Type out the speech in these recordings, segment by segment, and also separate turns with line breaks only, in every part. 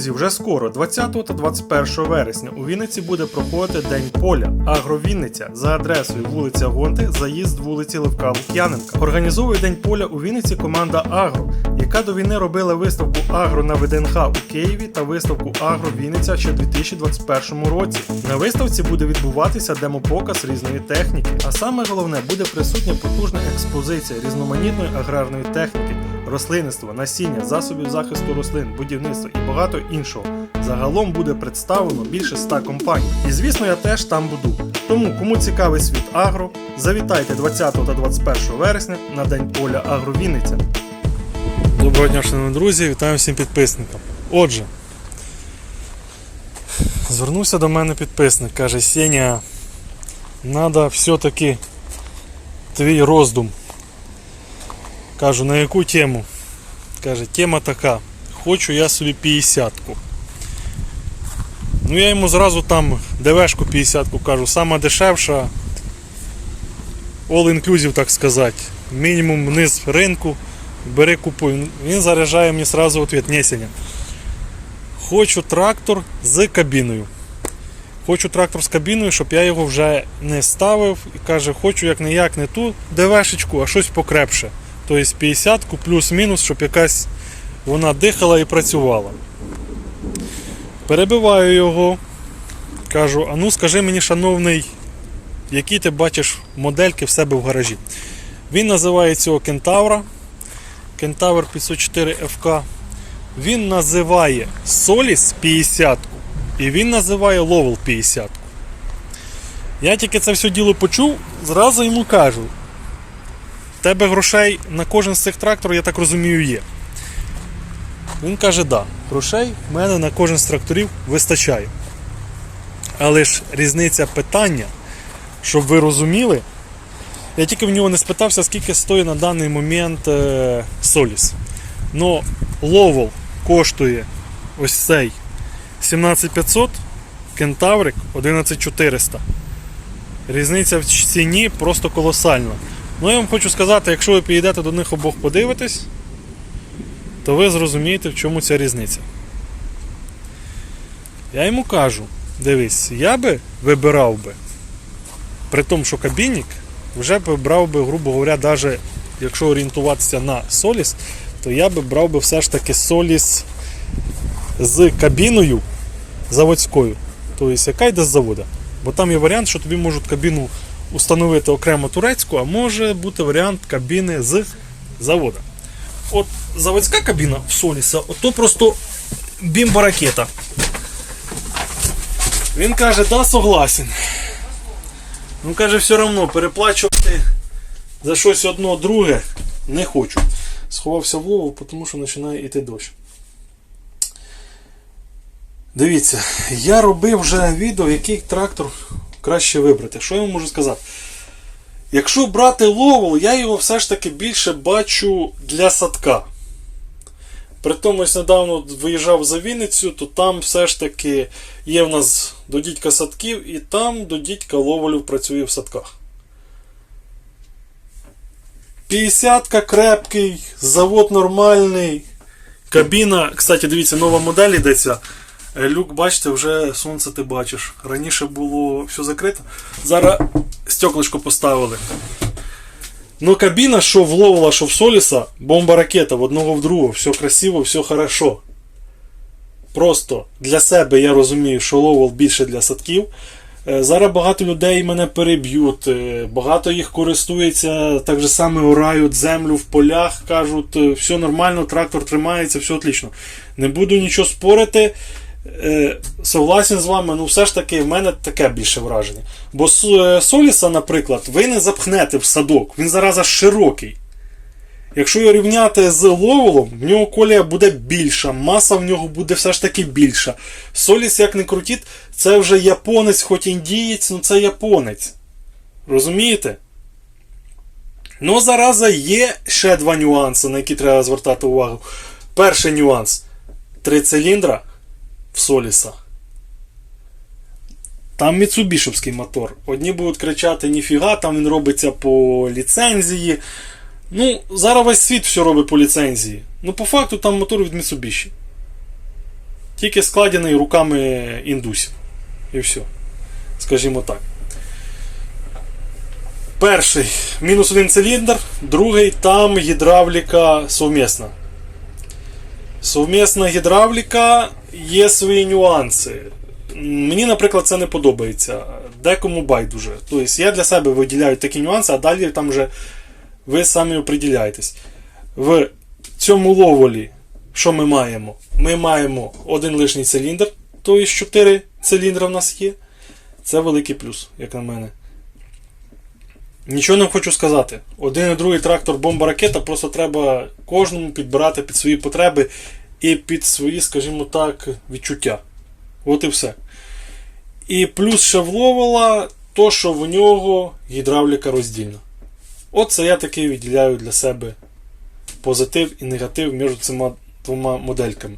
Друзі, вже скоро, 20 та 21 вересня, у Вінниці буде проходити День поля Агровінниця за адресою вулиця Гонти, заїзд вулиці Левка Лук'яненка. Організовує День поля у Вінниці команда Агро, яка до війни робила виставку Агро на ВДНХ у Києві та виставку Агро Вінниця ще у 2021 році. На виставці буде відбуватися демопоказ різної техніки, а саме головне буде присутня потужна експозиція різноманітної аграрної техніки рослинництва, насіння, засобів захисту рослин, будівництва і багато іншого. Загалом буде представлено більше 100 компаній. І звісно, я теж там буду. Тому, кому цікавий світ агро, завітайте 20 та 21 вересня на День поля Агро Вінниця. Доброго дня, шановні друзі, вітаю всім підписникам. Отже, звернувся до мене підписник, каже, Сеня, треба все-таки твій роздум Кажу, на яку тему? Каже, тема така. Хочу я собі 50-ку. Ну я йому зразу там ДВшку 50-ку кажу, сама дешевша. All inclusive, так сказати. Мінімум вниз ринку. Бери купуй. Він заряджає мені сразу відповідь Несеня. Хочу трактор з кабіною. Хочу трактор з кабіною, щоб я його вже не ставив. І каже, хочу як не як не ту ДВшечку, а щось покрепше. Тобто 50 плюс-мінус, щоб якась вона дихала і працювала. Перебиваю його. Кажу, а ну скажи мені, шановний, які ти бачиш модельки в себе в гаражі. Він називає цього кентавра. Кентавр 504 FK. Він називає Solis 50 і він називає Lowell 50. Я тільки це все діло почув, зразу йому кажу. Тебе грошей на кожен з цих тракторів, я так розумію, є. Він каже, да, грошей в мене на кожен з тракторів вистачає. Але ж різниця питання, щоб ви розуміли, я тільки в нього не спитався, скільки стоїть на даний момент е, Соліс. Но Ловол коштує ось цей 17500, кентаврик 11400. Різниця в ціні просто колосальна. Ну я вам хочу сказати, якщо ви підійдете до них обох подивитись, то ви зрозумієте, в чому ця різниця. Я йому кажу, дивись, я би вибирав би, при тому, що кабінник вже б брав би, грубо говоря, навіть якщо орієнтуватися на Соліс, то я би брав би все ж таки Соліс з кабіною заводською. Тобто, яка йде з завода. Бо там є варіант, що тобі можуть кабіну установити окремо турецьку, а може бути варіант кабіни з завода. От заводська кабіна в Соліса, то просто бімба-ракета. Він каже, да, согласен. Ну каже, все одно переплачувати за щось одно друге не хочу. Сховався в лову, тому що починає йти дощ. Дивіться, я робив вже відео, який трактор краще вибрати. Що я вам можу сказати? Якщо брати ловол, я його все ж таки більше бачу для садка. При тому, ось недавно виїжджав за Вінницю, то там все ж таки є в нас до дідька садків, і там до дідька ловолів працює в садках. 50-ка крепкий, завод нормальний. Кабіна, кстати, дивіться, нова модель йдеться. Е, Люк, бачите, вже сонце ти бачиш. Раніше було все закрито. Зараз стеклишко поставили. Ну, кабіна, що в Ловела, що в Соліса, бомба ракета в одного в другого, все красиво, все хорошо. Просто для себе я розумію, що Ловел більше для садків. Е, Зараз багато людей мене переб'ють, е, багато їх користується, так же саме орають землю в полях, кажуть, все нормально, трактор тримається, все отлично. Не буду нічого спорити. Е, Согласен з вами, ну все ж таки в мене таке більше враження. Бо е, Соліса, наприклад, ви не запхнете в садок, він зараза широкий. Якщо його рівняти з ловолом, в нього колія буде більша, маса в нього буде все ж таки більша. Соліс, як не крутіть, це вже японець, хоч індієць, ну це японець. Розумієте? Ну, зараза є ще два нюанси, на які треба звертати увагу. Перший нюанс три циліндра в Соліса. Там Міцубішевський мотор. Одні будуть кричати, ніфіга, там він робиться по ліцензії. Ну, зараз весь світ все робить по ліцензії. Ну, по факту там мотор від Mitsubishi. Тільки складений руками індусів. І все. Скажімо так. Перший мінус один циліндр, другий там гідравліка совмісна. Совмісна гідравліка є свої нюанси. Мені, наприклад, це не подобається. Декому байдуже. Тобто я для себе виділяю такі нюанси, а далі там вже ви самі оприділяєтесь. В цьому ловолі, що ми маємо? Ми маємо один лишній циліндр, тобто 4 циліндри в нас є. Це великий плюс, як на мене. Нічого не хочу сказати. Один і другий трактор бомба ракета, просто треба кожному підбирати під свої потреби і під свої, скажімо так, відчуття. От і все. І плюс ще вловила то, що в нього гідравліка роздільна. От це я таки відділяю для себе позитив і негатив між цими двома модельками.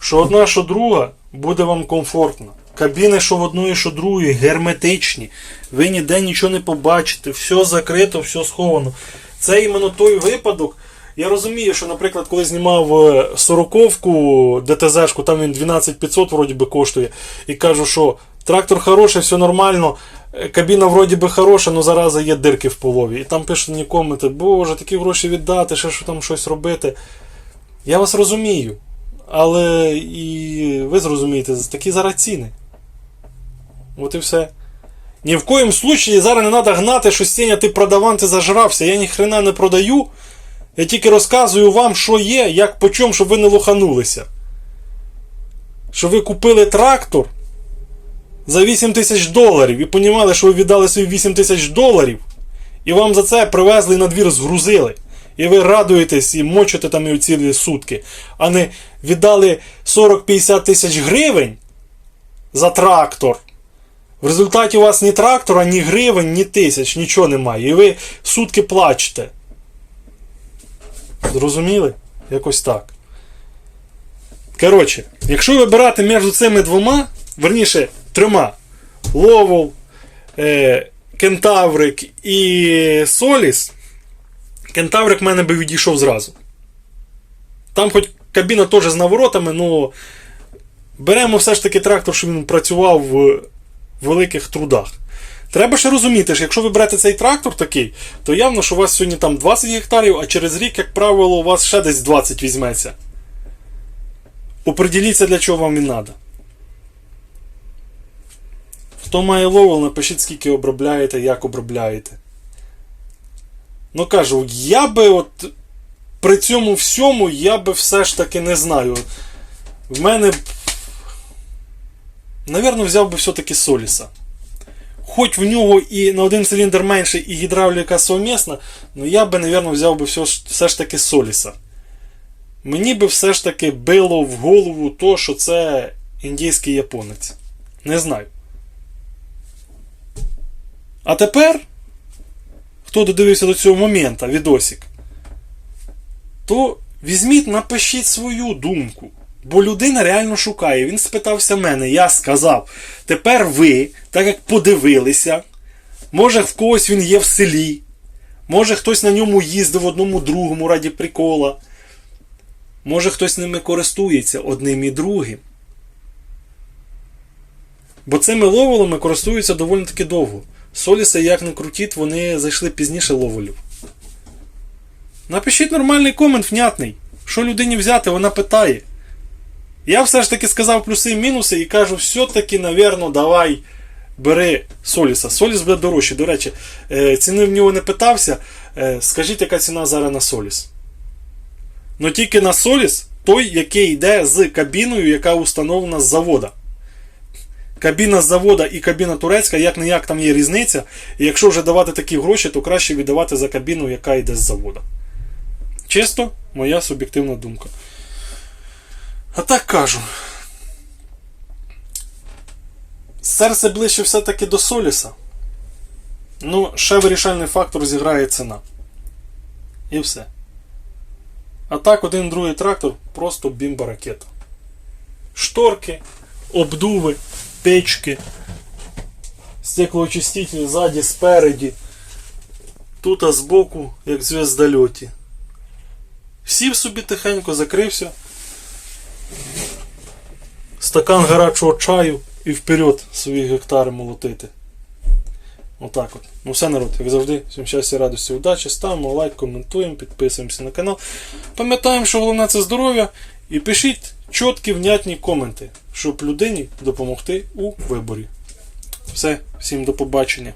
Що одна, що друга буде вам комфортно. Кабіни, що в одної, що другої, герметичні. Ви ніде нічого не побачите, все закрито, все сховано. Це іменно той випадок. Я розумію, що, наприклад, коли знімав е, сороковку ДТЗ-шку, там він 12500 вроді би коштує, і кажу, що трактор хороший, все нормально, е, кабіна вроді би хороша, але зараза є дирки в полові. І там пишуть мені коменти, боже, такі гроші віддати, ще що там щось робити. Я вас розумію. Але і ви зрозумієте, такі зараз ціни. От і все. Ні в коїм случаї зараз не треба гнати, що Сеня, ти продаван, ти зажрався. Я ні хрена не продаю. Я тільки розказую вам, що є, як по чому, щоб ви не лоханулися. Що ви купили трактор за 8 тисяч доларів і понімали, що ви віддали свої 8 тисяч доларів, і вам за це привезли і на двір згрузили. І ви радуєтесь і мочите там і цілі сутки, а не віддали 40-50 тисяч гривень за трактор. В результаті у вас ні трактора, ні гривень, ні тисяч, нічого немає. І ви сутки плачете. Зрозуміли? Якось так. Коротше, якщо вибирати між цими двома, верніше трьома: Ловол, е, Кентаврик і Соліс, Кентаврик в мене би відійшов зразу. Там хоч кабіна теж з наворотами, але беремо все ж таки трактор, щоб він працював в великих трудах. Треба ще розуміти, що якщо ви берете цей трактор такий, то явно, що у вас сьогодні там 20 гектарів, а через рік, як правило, у вас ще десь 20 візьметься. Оприділіться, для чого вам він треба. Хто має ловел, напишіть, скільки обробляєте, як обробляєте. Ну кажу, я би от при цьому всьому я би все ж таки не знаю. В мене. Навірно, взяв би все-таки Соліса. Хоч в нього і на один циліндр менше, і гідравліка совмісна, але я би, навірно, взяв би все, все ж таки Соліса. Мені би все ж таки било в голову то, що це індійський японець. Не знаю. А тепер, хто додивився до цього моменту, відосик, то візьміть, напишіть свою думку. Бо людина реально шукає. Він спитався мене, я сказав. Тепер ви, так як подивилися, може в когось він є в селі, може хтось на ньому їздив одному другому раді прикола. Може хтось ними користується одним і другим. Бо цими ловолами користуються доволі таки довго. Соліса, як не крутіть, вони зайшли пізніше ловолів. Напишіть нормальний комент, внятний. Що людині взяти, вона питає. Я все ж таки сказав плюси і мінуси і кажу, все-таки, навірно, давай бери Соліса. Соліс буде дорожче. До речі, е, ціни в нього не питався. Е, Скажіть, яка ціна зараз на Соліс? Ну тільки на Соліс той, який йде з кабіною, яка установлена з завода. Кабіна з завода і кабіна турецька, як не як там є різниця. І якщо вже давати такі гроші, то краще віддавати за кабіну, яка йде з завода. Чисто моя суб'єктивна думка. А так кажу. Серце ближче все-таки до Соліса. Ну, ще вирішальний фактор зіграє ціна. І все. А так, один другий трактор просто бімба ракета. Шторки, обдуви, печки, стеклоочиститель ззаді, спереді. Тут збоку, як в звездольоті. Сів собі тихенько, закрився. Стакан гарячого чаю і вперед свої гектари молотити. Отак от. Ну все, народ, як завжди, всім щастя, радості, удачі. Ставимо лайк, коментуємо, підписуємося на канал. Пам'ятаємо, що головне це здоров'я. І пишіть чіткі, внятні коменти, щоб людині допомогти у виборі. Все, всім до побачення.